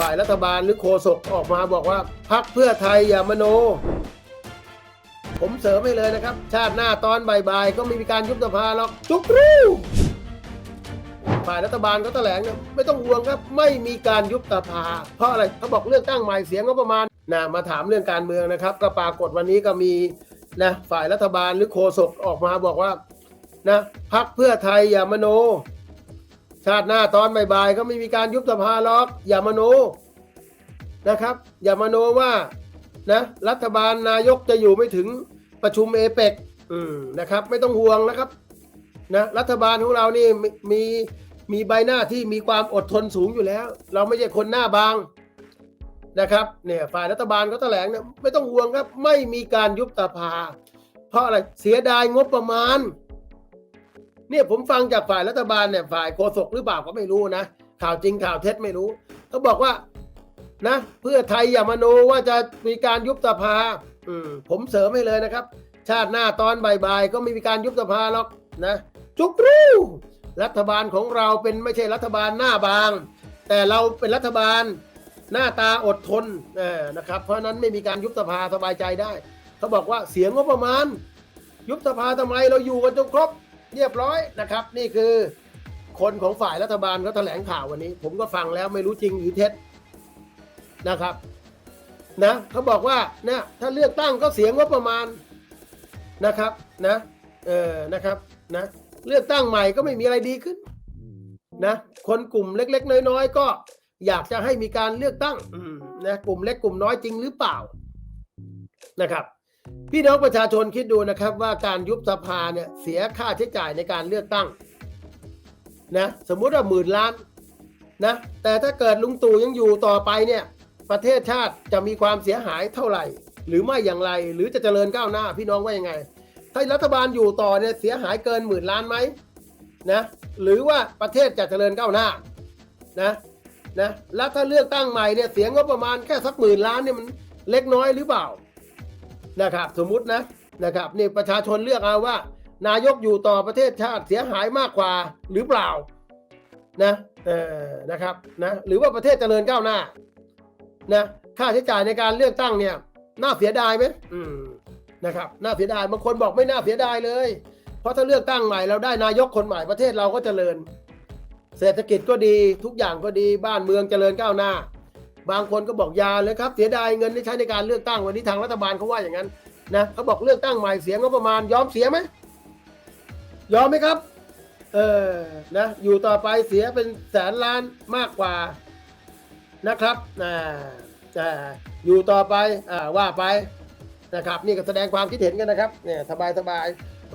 ฝ่ายรัฐบาลหรือโฆษกออกมาบอกว่าพักเพื่อไทยอย่ามโน ผมเสริมให้เลยนะครับ ชาติหน้าตอนบ่ายๆก็ไม่มีการยุบสภาหรอกจุกรูฝ่ายรัฐบาลก็แถลงนะไม่ต้องห่วงครับไม่มีการยุบสภา เพราะอะไรเขาบอกเลือกตั้งใหม่เสียงก็ประมาณนะมาถามเรื่องการเมืองนะครับ ก็ปรากฏวันนี้ก็มีนะฝ่ายรัฐบาลหรือโฆษกออกมาบอกว่านะพักเพื่อไทยอย่ามโน ชาติหน้าตอนบ่ายๆก็ไม่มีการยุบสภาหรอก อย่ามโนนะครับ อย่ามโนว่านะรัฐบาลนายกจะอยู่ไม่ถึงประชุมเอเปกนะครับ ไม่ต้องห่วงนะครับนะรัฐบาลของเรานี่มีมีมีใบหน้าที่มีความอดทนสูงอยู่แล้ว เราไม่ใช่คนหน้าบางนะครับเนี่ยฝ่ายรัฐบาลก็แถลงเนี่ยไม่ต้องห่วงครับ ไม่มีการยุบสภา เพราะอะไรเสียดายงบประมาณ เนี่ยผมฟังจากฝ่ายรัฐบาลเนี่ยฝ่ายโฆษกหรือเปล่าก็ไม่รู้นะ ข่าวจริงข่าวเท็จไม่รู้เขาบอกว่านะ เพื่อไทยอย่ามโนว่าจะมีการยุบสภา อืมผมเสริมให้เลยนะครับ ชาติหน้าตอนบ่ายๆก็ไม่มีการยุบสภาหรอกนะจุกรูรัฐบาลของเราเป็นไม่ใช่รัฐบาลหน้าบาง แต่เราเป็นรัฐบาลหน้าตาอดทนนะครับ เพราะฉะนั้นไม่มีการยุบสภาสบายใจได้เขาบอกว่าเสียงงบประมาณ ยุบสภาทำไมเราอยู่กันจนครบ เรียบร้อยนะครับ นี่คือคนของฝ่ายรัฐบาลเขาแถลงข่าววันนี้ ผมก็ฟังแล้วไม่รู้จริงหรือเท็จนะครับนะเขาบอกว่าเนี่ยถ้าเลือกตั้งก็เสียงว่าประมาณนะครับนะเออนะครับนะเลือกตั้งใหม่ก็ไม่มีอะไรดีขึ้นนะคนกลุ่มเล็ก ๆ น้อยๆก็อยากจะให้มีการเลือกตั้งนะกลุ่มเล็กกลุ่มน้อยจริงหรือเปล่านะครับ พี่น้องประชาชนคิดดูนะครับว่าการยุบสภาเนี่ยเสียค่าใช้จ่ายในการเลือกตั้งนะสมมุติว่าหมื่นล้านนะแต่ถ้าเกิดลุงตู่ยังอยู่ต่อไปเนี่ยประเทศชาติจะมีความเสียหายเท่าไหร่ หรือไม่อย่างไรหรือจะเจริญก้าวหน้าพี่น้องว่ายังไง ถ้ารัฐบาลอยู่ต่อเนี่ยเสียหายเกินหมื่นล้านไหมนะหรือว่าประเทศจะเจริญก้าวหน้านะนะแล้วถ้าเลือกตั้งใหม่เนี่ยเสียงก็ประมาณแค่สักหมื่นล้านเนี่ยมันเล็กน้อยหรือเปล่า นะครับ สมมุตินะนะครับนี่ประชาชนเลือกเอาว่า นายกอยู่ต่อประเทศชาติเสียหายมากกว่าหรือเปล่านะเออนะครับนะหรือว่าประเทศเจริญก้าวหน้านะค่าใช้จ่ายในการเลือกตั้งเนี่ยน่าเสียดายไหมอืมนะครับน่าเสียดายบางคนบอกไม่น่าเสียดายเลย เพราะถ้าเลือกตั้งใหม่เราได้นายกคนใหม่ประเทศเราก็เจริญ เศรษฐกิจก็ดีทุกอย่างก็ดีบ้านเมืองเจริญก้าวหน้า บางคนก็บอกยาเลยครับ เสียดายเงินที่ใช้ในการเลือกตั้งวันนี้ทางรัฐบาลเขาว่าอย่างนั้นนะเขาบอกเลือกตั้งใหม่เสียงก็ประมาณยอมเสียไหมยอมไหมครับ เออนะอยู่ต่อไปเสียเป็นแสนล้านมากกว่านะครับอ่าอ่อยู่ต่อไปอ่าว่าไปนะครับ นี่ก็แสดงความคิดเห็นกันนะครับเนี่ยสบายสบาย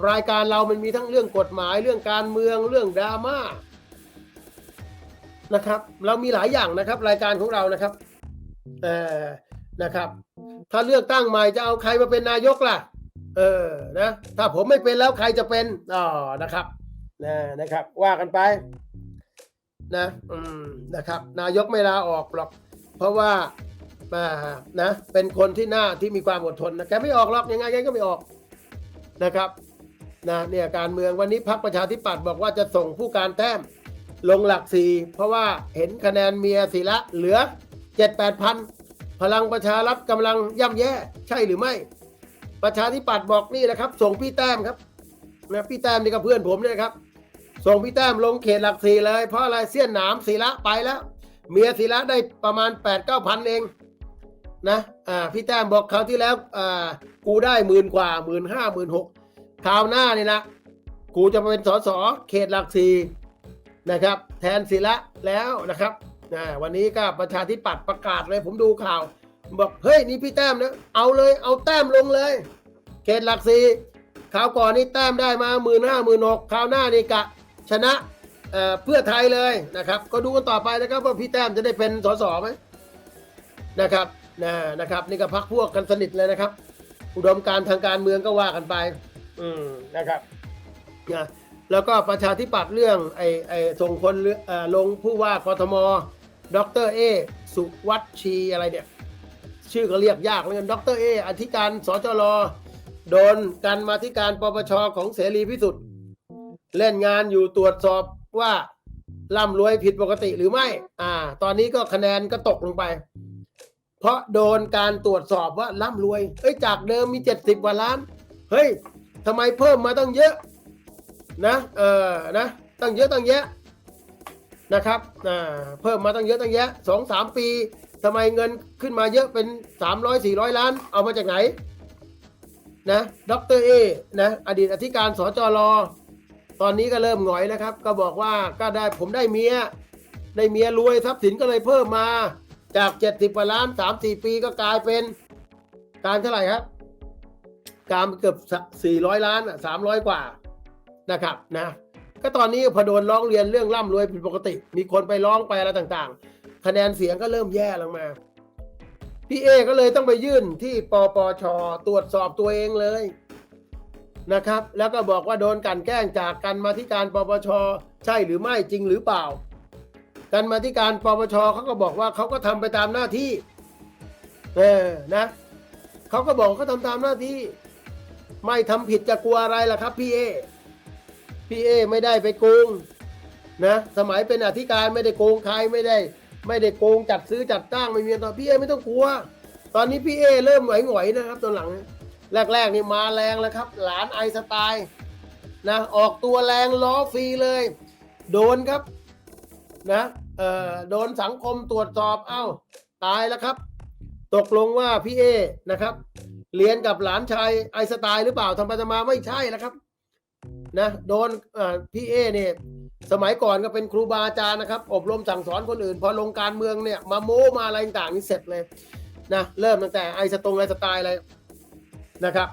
รายการเรามันมีทั้งเรื่องกฎหมายเรื่องการเมืองเรื่องดราม่านะครับ เรามีหลายอย่างนะครับ รายการของเรานะครับ เออนะครับ ถ้าเลือกตั้งใหม่จะเอาใครมาเป็นนายกล่ะ เออนะถ้าผมไม่เป็นแล้วใครจะเป็นอ๋อนะครับนะนะครับ ว่ากันไป นะอืมนะครับ นายกไม่ลาออกหรอก เพราะว่าอ่านะเป็นคนที่หน้าที่มีความอดทนนะแกไม่ออกหรอกยังไงแกก็ไม่ออกนะครับนะเนี่ยการเมืองวันนี้พรรคประชาธิปัตย์บอกว่าจะส่งผู้การแต้มลงหลักสี่เพราะว่าเห็นคะแนนเมียศิละเหลือ เจ็ดแปดพันพลังประชารัฐกำลังย่ำแย่ ใช่หรือไม่ ประชาธิปัตย์บอกนี่แหละครับ ส่งพี่แต้มครับนะพี่แต้มนี่ก็เพื่อนผมเนี่ยครับ ส่งพี่แต้มลงเขตหลักสี่เลย เพราะอะไรเสี้ยนหนามศิละไปแล้ว เมียศิละได้ประมาณ8ปดเก้าพันเองนะอ่าพี่แต้มบอกคราวที่แล้วอ่ากูได้หมื่นกว่าหมื่นห้าหมื่นหกคราวหน้านี่นะกูจะมาเป็นสสเขตหลักสี่นะครับ แทนศิละแล้วนะครับ อ่าวันนี้ก็ประชาธิปัตย์ประกาศเลยผมดูข่าว บอกเฮ้ยนี่พี่แต้มนะเอาเลยเอาแต้มลงเลย เขตหลักสี่คราวก่อนนี่แต้มได้มาหมื่นห้าหมื่นหกคราวหน้านี่กะชนะเอ่อเพื่อไทยเลยนะครับ ก็ดูกันต่อไปนะครับว่าพี่แต้มจะได้เป็นสสไหมนะครับนะนะครับ นี่ก็พักพวกกันสนิทเลยนะครับ อุดมการทางการเมืองก็ว่ากันไป อืมนะครับนะ แล้วก็ประชาธิปัตย์เรื่องไอ้ไอ้ส่งคนเลือกเอ่อลงผู้ว่ากทมดรเอสุวัชชีอะไรเนี่ยชื่อก็เรียกยากเหมือนกันดรเออธิการสจรโดนกันมาธิการปปชของเสรีพิสุทธิ์เล่นงานอยู่ตรวจสอบว่าร่ำรวยผิดปกติหรือไม่ อ่า ตอนนี้ก็คะแนนก็ตกลงไป เพราะโดนการตรวจสอบว่าร่ำรวย เอ้ยจากเดิมมีเจ็ดสิบกว่าล้าน เฮ้ยทำไมเพิ่มมาตั้งเยอะ นะเออนะตั้งเยอะตั้งแยะนะครับอ่าเพิ่มมาตั้งเยอะตั้งแยะสองสามปีทำไมเงินขึ้นมาเยอะเป็นสามร้อยสี่ร้อยล้าน เอามาจากไหนนะดรเอนะอดีตอธิการสจรตอนนี้ก็เริ่มหงอยนะครับ ก็บอกว่าก็ได้ผมได้เมียได้เมียรวยทรัพย์สินก็เลยเพิ่มมาจากเจ็ดสิบกว่าล้านสามสี่ปีก็กลายเป็นการเท่าไหร่ครับ การเกือบสี่ร้อยล้านอะสามร้อยกว่า นะครับนะก็ตอนนี้พอโดนร้องเรียนเรื่องร่ำรวยผิดปกติ มีคนไปร้องไปอะไรต่างๆ คะแนนเสียงก็เริ่มแย่ลงมา พี่เอก็เลยต้องไปยื่นที่ปปชตรวจสอบตัวเองเลยนะครับ แล้วก็บอกว่าโดนกันแกล้งจากกันมาที่การปปชใช่หรือไม่จริงหรือเปล่า กันมาที่การปปชเขาก็บอกว่าเขาก็ทำไปตามหน้าที่เออนะเขาก็บอกเขาทำตามหน้าที่ ไม่ทำผิดจะกลัวอะไรล่ะครับพี่เอ พี่เอไม่ได้ไปโกงนะสมัยเป็นอธิการไม่ได้โกงใครไม่ได้ ไม่ได้โกงจัดซื้อจัดตั้งไม่มีตอนพี่เอไม่ต้องกลัว ตอนนี้พี่เอเริ่มไหวๆนะครับตอนหลังแรกๆนี่มาแรงแล้วครับ หลานไอสไตล์นะออกตัวแรงล้อฟรีเลย โดนครับนะเอ่อโดนสังคมตรวจสอบเอ้าตายแล้วครับ ตกลงว่าพี่เอนะครับเรียนกับหลานชายไอสไตล์หรือเปล่าทำไปทำมาไม่ใช่แล้วครับ นะโดนพี่เอเนี่ยสมัยก่อนก็เป็นครูบาอาจารย์นะครับ อบรมสั่งสอนคนอื่น พอลงการเมืองเนี่ย มาโม้มาอะไรต่างๆนี่เสร็จเลยนะเริ่มตั้งแต่ไอสตรงไอสไตล์อะไรนะครับ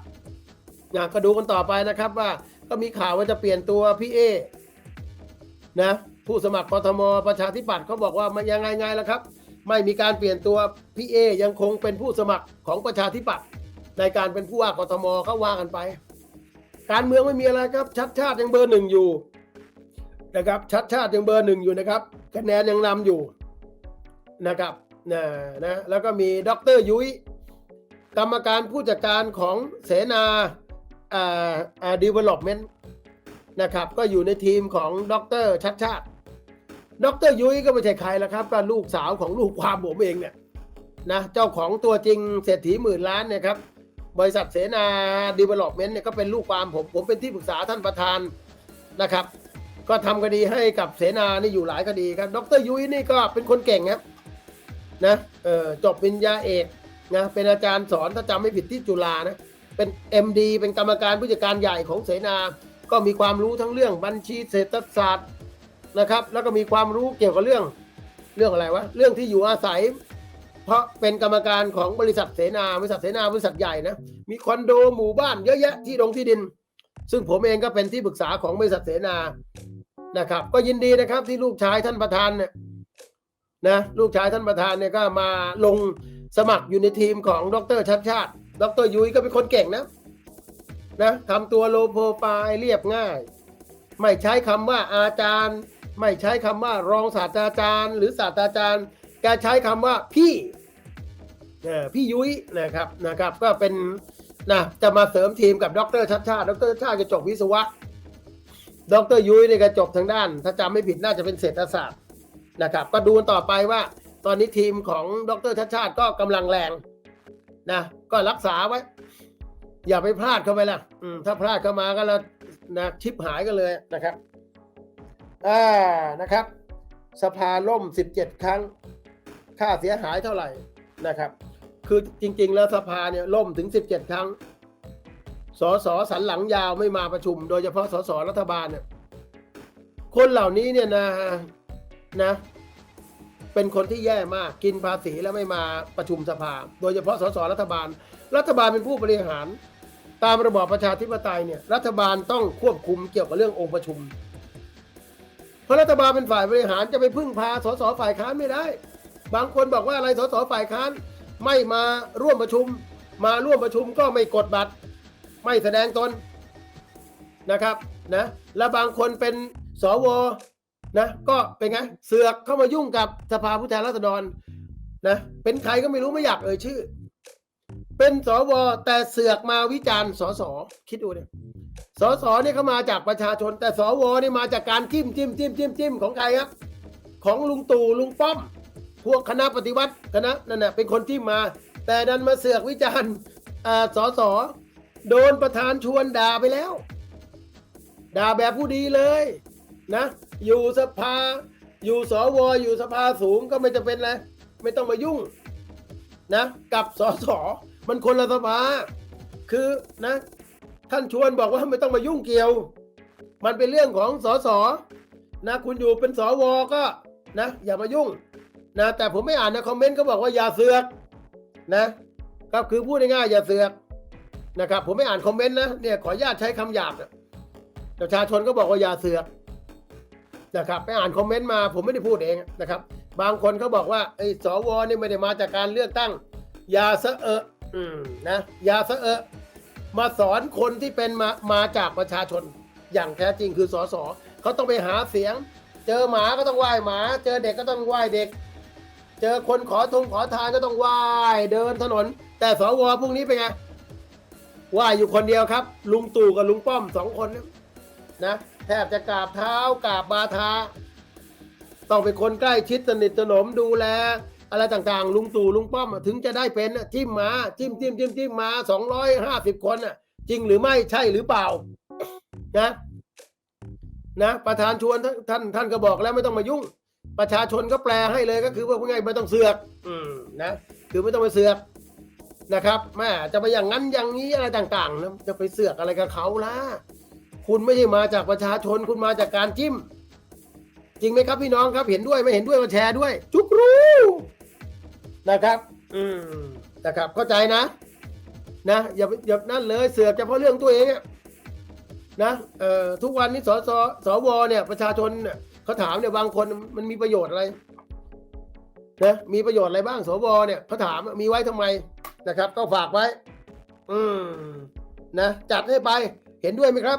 นะก็ดูกันต่อไปนะครับว่าก็มีข่าวว่าจะเปลี่ยนตัวพี่เอนะผู้สมัครกทมประชาธิปัตย์เขาบอกว่ามันยังไงไงแล้วครับ ไม่มีการเปลี่ยนตัวพี่เอยังคงเป็นผู้สมัครของประชาธิปัตย์ในการเป็นผู้ว่ากทมเขาว่ากันไป การเมืองไม่มีอะไรครับ ชัดชาติยังเบอร์หนึ่งอยู่นะครับ ชัดชาติยังเบอร์หนึ่งอยู่นะครับคะแนนยังนำอยู่นะครับนะนะแล้วก็มีดรยุ้ยกรรมการผู้จัดการของเสนาอ่าอ่าดีเวล็อปเมนต์นะครับ ก็อยู่ในทีมของดรชัดชาติ ดรยุ้ยก็ไม่ใช่ใครแล้วครับ ก็ลูกสาวของลูกความผมเองเนี่ยนะเจ้าของตัวจริงเศรษฐีหมื่นล้านเนี่ยครับ บริษัทเสนาดีเวล็อปเมนต์เนี่ยก็เป็นลูกความผม ผมเป็นที่ปรึกษาท่านประธานนะครับ ก็ทำคดีให้กับเสนานี่อยู่หลายคดีครับ ดรยุ้ยนี่ก็เป็นคนเก่งครับนะเออจบปริญญาเอกนะเป็นอาจารย์สอนถ้าจำไม่ผิดที่จุฬานะเป็น MD เป็นกรรมการผู้จัดการใหญ่ของเสนา ก็มีความรู้ทั้งเรื่องบัญชีเศรษฐศาสตร์นะครับ แล้วก็มีความรู้เกี่ยวกับเรื่องเรื่องอะไรวะเรื่องที่อยู่อาศัย เพราะเป็นกรรมการของบริษัทเสนาบริษัทเสนาบริษัทใหญ่นะมีคอนโดหมู่บ้านเยอะแยะที่ดงที่ดิน ซึ่งผมเองก็เป็นที่ปรึกษาของบริษัทเสนานะครับ ก็ยินดีนะครับที่ลูกชายท่านประธานเนี่ยนะลูกชายท่านประธานเนี่ยก็มาลงสมัครอยู่ในทีมของดรชัดชาติ ดรยุ้ยก็เป็นคนเก่งนะนะทำตัวโลโปรไฟล์เรียบง่าย ไม่ใช้คำว่าอาจารย์ ไม่ใช้คำว่ารองศาสตราจารย์ หรือศาสตราจารย์ แกใช้คำว่าพี่พี่ยุ้ยนะครับนะครับ ก็เป็นนะจะมาเสริมทีมกับดรชัดชาติดรชัดชาติก็จบวิศวะ ดรยุ้ยเนี่ยก็จบทางด้าน ถ้าจำไม่ผิดน่าจะเป็นเศรษฐศาสตร์นะครับ ก็ดูต่อไปว่า ตอนนี้ทีมของดรชัดชาติก็กำลังแรงนะก็รักษาไว้ อย่าไปพลาดเข้าไปละถ้าพลาดเข้ามาก็แล้วนะชิปหายกันเลยนะครับอ่านะครับ สภาล่ม 17 ครั้ง ค่าเสียหายเท่าไหร่นะครับ คือจริง ๆ แล้วสภาเนี่ยล่มถึง 17 ครั้ง สสสันหลังยาวไม่มาประชุม โดยเฉพาะสสรัฐบาลเนี่ยคนเหล่านี้เนี่ยนะนะ เป็นคนที่แย่มากกินภาษีแล้วไม่มาประชุมสภา โดยเฉพาะสสรัฐบาล รัฐบาลเป็นผู้บริหาร ตามระบอบประชาธิปไตยเนี่ยรัฐบาลต้องควบคุมเกี่ยวกับเรื่ององค์ประชุม เพราะรัฐบาลเป็นฝ่ายบริหารจะไปพึ่งพาสสฝ่ายค้านไม่ได้ บางคนบอกว่าอะไรสสฝ่ายค้านไม่มาร่วมประชุม มาร่วมประชุมก็ไม่กดบัตร ไม่แสดงตนนะครับนะและบางคนเป็นสวนะก็เป็นไงเสือกเข้ามายุ่งกับสภาผู้แทนราษฎรนะเป็นใครก็ไม่รู้ไม่อยากเอ่ยชื่อ เป็นสวแต่เสือกมาวิจารณ์สสคิดดูเนี่ยสสนี่เขามาจากประชาชน แต่สวนี่มาจากการจิ้มจิ้มจิ้มจิ้มจิ้มของใครครับ ของลุงตู่ลุงป้อม พวกคณะปฏิวัติคณะนั่นน่ะเป็นคนที่มา แต่ดันมาเสือกวิจารณ์อ่าสสโดนประธานชวนด่าไปแล้ว ด่าแบบผู้ดีเลยนะ อยู่สภา อยู่สวอยู่สภาสูงก็ไม่จะเป็นไรไม่ต้องมายุ่งนะกับสสมันคนละสภา คือนะ ท่านชวนบอกว่าไม่ต้องมายุ่งเกี่ยว มันเป็นเรื่องของสสนะ คุณอยู่เป็นสวก็นะ อย่ามายุ่ง นะแต่ผมไม่อ่านในคอมเมนต์ก็บอกว่าอย่าเสือกนะก็คือพูดง่ายๆอย่าเสือกนะครับผมไม่อ่านคอมเมนต์นะเนี่ยขออนุญาตใช้คำหยาบนะประชาชนก็บอกว่าอย่าเสือกนะครับไปอ่านคอมเมนต์มาผมไม่ได้พูดเองนะครับ บางคนเขาบอกว่าไอ้สวนี่ไม่ได้มาจากการเลือกตั้งอย่าเสอเออนะอย่าเสอเอะมาสอนคนที่เป็นมามาจากประชาชนอย่างแท้จริงคือสสเขาต้องไปหาเสียง เจอหมาก็ต้องไหว้หมา เจอเด็กก็ต้องไหว้เด็ก เจอคนขอทงขอทานก็ต้องไหว้เดินถนน แต่สวพวกนี้เป็นไงไหว้อยู่คนเดียวครับ ลุงตู่กับลุงป้อมสองคนนะแทบจะกราบเท้ากราบบาทาต้องเป็นคนใกล้ชิดสนิทสนมดูแล อะไรต่างๆ ลุงตู่ลุงป้อมถึงจะได้เป็นอะจิ้มมาจิ้มจิ้มจิ้มจิ้มมาสองร้อยห้าสิบคนอะ จริงหรือไม่ใช่หรือเปล่า นะนะประธานชวนท่านท่านก็บอกแล้วไม่ต้องมายุ่ง ประชาชนก็แปลให้เลยก็คือว่าพูดง่ายๆไม่ต้องเสือก อืมนะ คือไม่ต้องไปเสือกนะครับแม่จะไปอย่างนั้นอย่างนี้อะไรต่างๆนะจะไปเสือกอะไรกับเขาล่ะคุณไม่ใช่มาจากประชาชนคุณมาจากการจิ้ม จริงไหมครับพี่น้องครับเห็นด้วยไม่เห็นด้วยมาแชร์ด้วย จุกรู้นะครับ อืมนะครับเข้าใจนะ นะอย่าไปอย่านั่นเลยเสือกเฉพาะเรื่องตัวเองอะนะเอ่อทุกวันนี้สสสวเนี่ย ประชาชนเนี่ย เขาถามเนี่ยบางคนมันมีประโยชน์อะไรนะมีประโยชน์อะไรบ้างสวเนี่ยเขาถามมีไว้ทำไมนะครับ ก็ฝากไว้ อืมนะจัดให้ไปเห็นด้วยไหมครับ